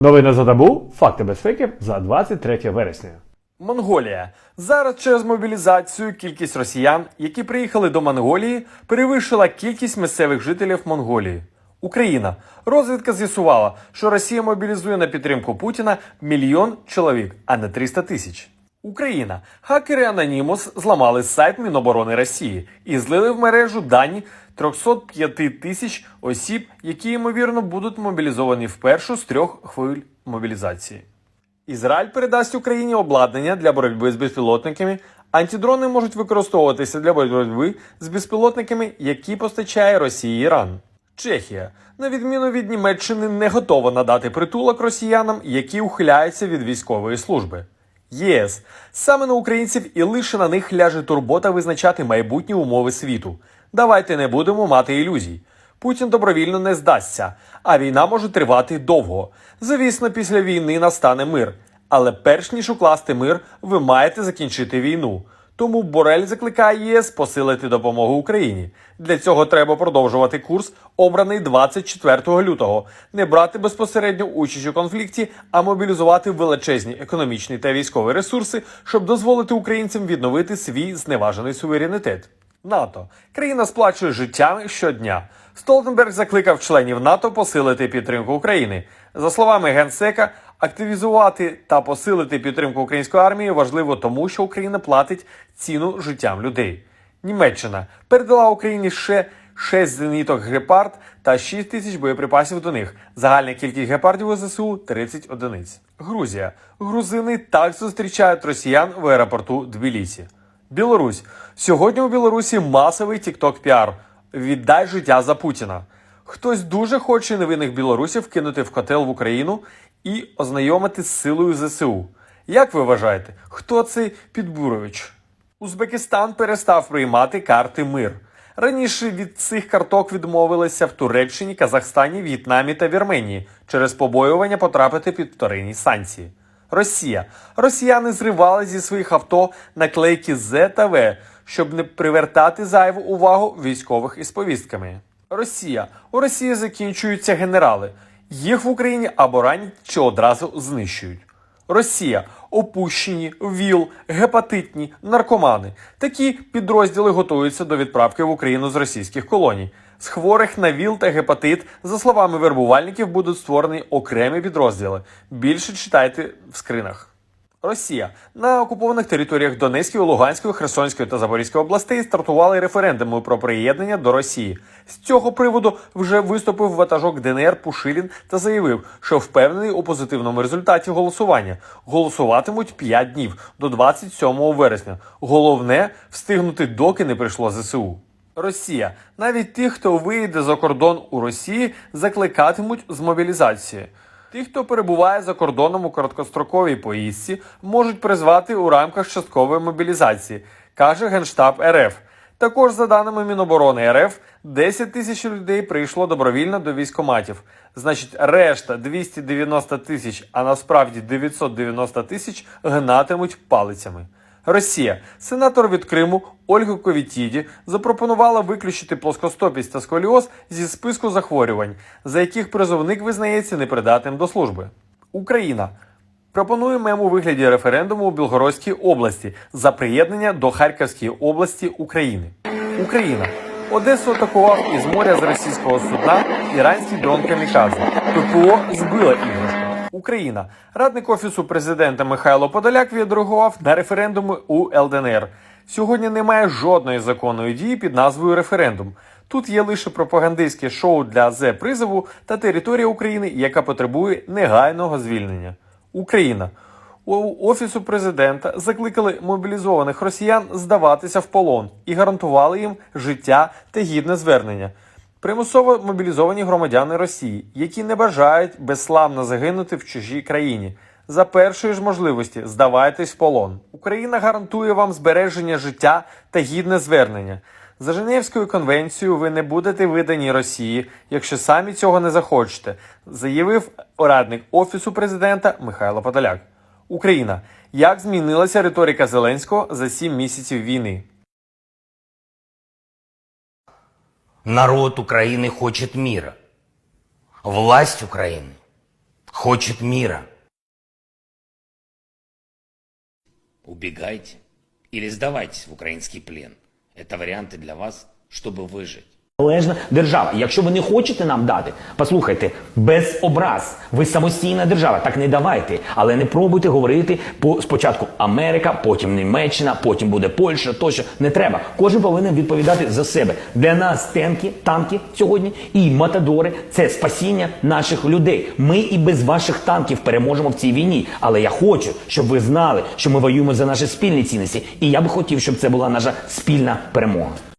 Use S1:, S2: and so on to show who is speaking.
S1: Новини за табу. Факти без фейків за 23 вересня.
S2: Монголія. Зараз через мобілізацію кількість росіян, які приїхали до Монголії, перевищила кількість місцевих жителів Монголії. Україна. Розвідка з'ясувала, що Росія мобілізує на підтримку Путіна мільйон чоловік, а не 300 тисяч. Україна. Хакери Anonymous зламали сайт Міноборони Росії і злили в мережу дані 305 тисяч осіб, які ймовірно будуть мобілізовані в першу з трьох хвиль мобілізації. Ізраїль передасть Україні обладнання для боротьби з безпілотниками. Антидрони можуть використовуватися для боротьби з безпілотниками, які постачає Росії Іран. Чехія, на відміну від Німеччини, не готова надати притулок росіянам, які ухиляються від військової служби. ЄС саме на українців і лише на них ляже турбота визначати майбутні умови світу. Давайте не будемо мати ілюзій. Путін добровільно не здасться, а війна може тривати довго. Звісно, після війни настане мир. Але перш ніж укласти мир, ви маєте закінчити війну. Тому Борель закликає ЄС посилити допомогу Україні. Для цього треба продовжувати курс, обраний 24 лютого, не брати безпосередню участь у конфлікті, а мобілізувати величезні економічні та військові ресурси, щоб дозволити українцям відновити свій зневажений суверенітет. НАТО країна сплачує життями щодня. Столтенберг закликав членів НАТО посилити підтримку України. За словами генсека, активізувати та посилити підтримку української армії важливо тому, що Україна платить ціну життям людей. Німеччина передала Україні ще 6 зеніток гепард та 6 тисяч боєприпасів до них. Загальна кількість гепардів у ЗСУ 30 одиниць. Грузія. Грузини так зустрічають росіян в аеропорту Тбілісі. Білорусь. Сьогодні у Білорусі масовий тікток піар. Віддай життя за Путіна. Хтось дуже хоче невинних білорусів кинути в котел в Україну і ознайомити з силою ЗСУ. Як ви вважаєте, хто цей Підбурович? Узбекистан перестав приймати карти мир. Раніше від цих карток відмовилися в Туреччині, Казахстані, В'єтнамі та Вірменії через побоювання потрапити під вторинні санкції. Росія. Росіяни зривали зі своїх авто наклейки З та В, щоб не привертати зайву увагу військових із повістками. Росія. У Росії закінчуються генерали. Їх в Україні або ранять чи одразу знищують. Росія опущені, ВІЛ, гепатитні, наркомани. Такі підрозділи готуються до відправки в Україну з російських колоній. З хворих на ВІЛ та гепатит, за словами вербувальників, будуть створені окремі підрозділи. Більше читайте в скринах. Росія на окупованих територіях Донецької, Луганської, Херсонської та Запорізької областей стартували референдуми про приєднання до Росії. З цього приводу вже виступив ватажок ДНР Пушилін та заявив, що впевнений у позитивному результаті голосування. Голосуватимуть 5 днів до 27 вересня. Головне встигнути, доки не прийшло ЗСУ. Росія навіть тих, хто вийде за кордон у Росії, закликатимуть з мобілізації. Ті, хто перебуває за кордоном у короткостроковій поїздці, можуть призвати у рамках часткової мобілізації, каже Генштаб РФ. Також, за даними Міноборони РФ, 10 тисяч людей прийшло добровільно до військоматів. Значить, решта 290 тисяч, а насправді 990 тисяч гнатимуть палицями. Росія, сенатор від Криму Ольга Ковітіді запропонувала виключити плоскостопість та сколіоз зі списку захворювань, за яких призовник визнається непридатним до служби. Україна пропонує мем у вигляді референдуму у Білгородській області за приєднання до Харківської області України. Україна. Одесу атакував із моря з російського судна іранський дрон Камікадзе. ППО збила іграшку. Україна. Радник офісу президента Михайло Подоляк відреагував на референдуми у ЛДНР. Сьогодні немає жодної законної дії під назвою референдум. Тут є лише пропагандистське шоу для зе призову та територія України, яка потребує негайного звільнення. Україна. У офісу президента закликали мобілізованих росіян здаватися в полон і гарантували їм життя та гідне звернення. Примусово мобілізовані громадяни Росії, які не бажають безславно загинути в чужій країні. За першої ж можливості здавайтесь в полон. Україна гарантує вам збереження життя та гідне звернення. За Женевською конвенцією ви не будете видані Росії, якщо самі цього не захочете, заявив радник офісу президента Михайло Подоляк. Україна. Як змінилася риторика Зеленського за сім місяців війни?
S3: Народ Украины хочет мира. Власть Украины хочет мира.
S4: Убегайте или сдавайтесь в украинский плен. Это варианты для вас, чтобы выжить.
S5: Залежна держава. Якщо ви не хочете нам дати, послухайте, без образ. Ви самостійна держава, так не давайте. Але не пробуйте говорити по спочатку Америка, потім Німеччина, потім буде Польща, тощо. Не треба. Кожен повинен відповідати за себе. Для нас танки, танки сьогодні і матадори це спасіння наших людей. Ми і без ваших танків переможемо в цій війні. Але я хочу, щоб ви знали, що ми воюємо за наші спільні цінності. І я би хотів, щоб це була наша спільна перемога.